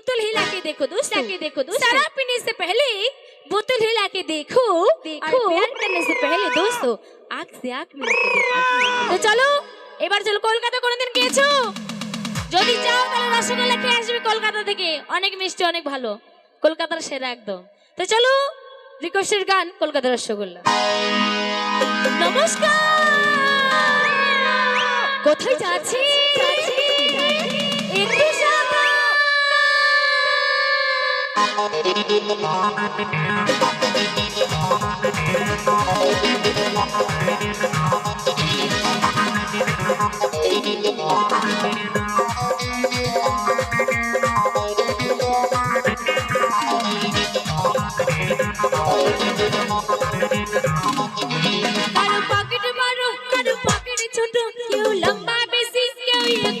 बोतल हिला के देखो दोस्त के देखो दोस्त शराब पीने से पहले बोतल हिला के देखो देखो और प्यार करने से पहले दोस्तों आंख से आंख मिला के देखो তো চলো এবার চলো কলকাতা কোনোদিন গিয়েছো যদি চাও তাহলে রসগোল্লা খেয়ে আসবে কলকাতা থেকে অনেক মিষ্টি অনেক ভালো কলকাতার সেরা একদম তো চলো রিকোয়েস্টের গান কলকাতার রসগোল্লা নমস্কার কোথায় যাচ্ছি ছোট কেউ লম্বা বেশি কেউ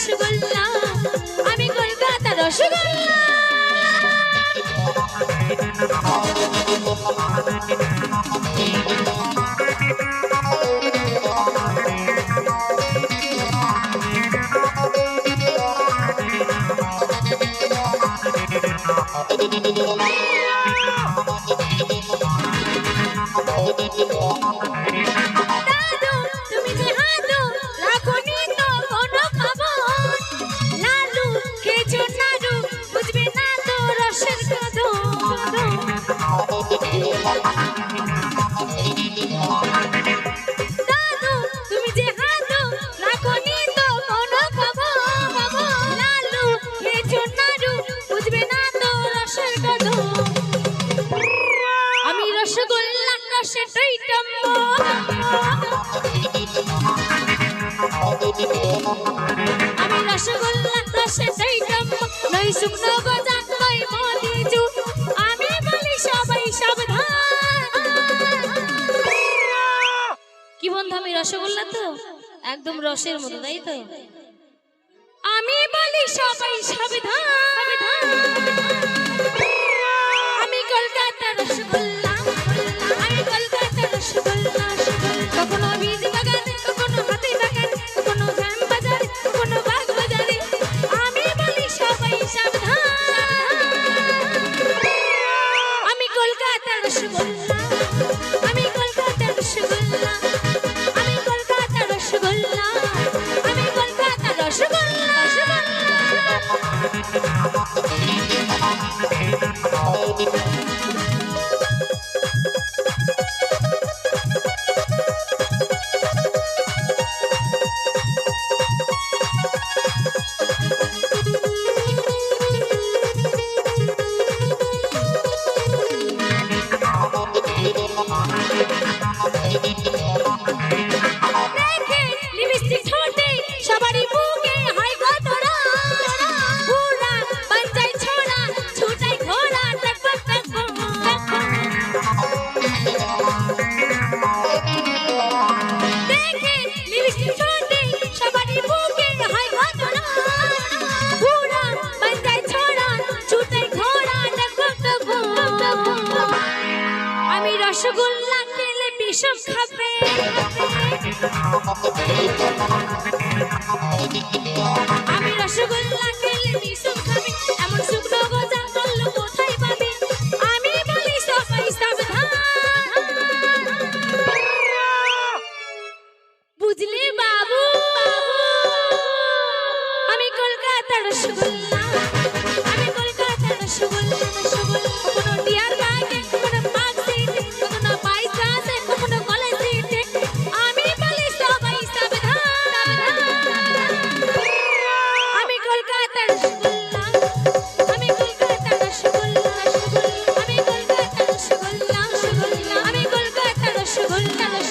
রসগোল্লা আমি কলকাতার রসগোল্লা। দাদু আমি রসগোল্লা রসে টইটম নই শুকনো গজা নই মদিজু আমি বলি সবাই সাবধান। কি বন্ধু, আমি রসগোল্লা তো? একদম রসের মতো, তাই তো? আমি বলি সবাই সাবধান। আমি কলকাতার রসগোল্লা, আমি কলকাতার rasgulla. on the paper.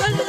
Hadi.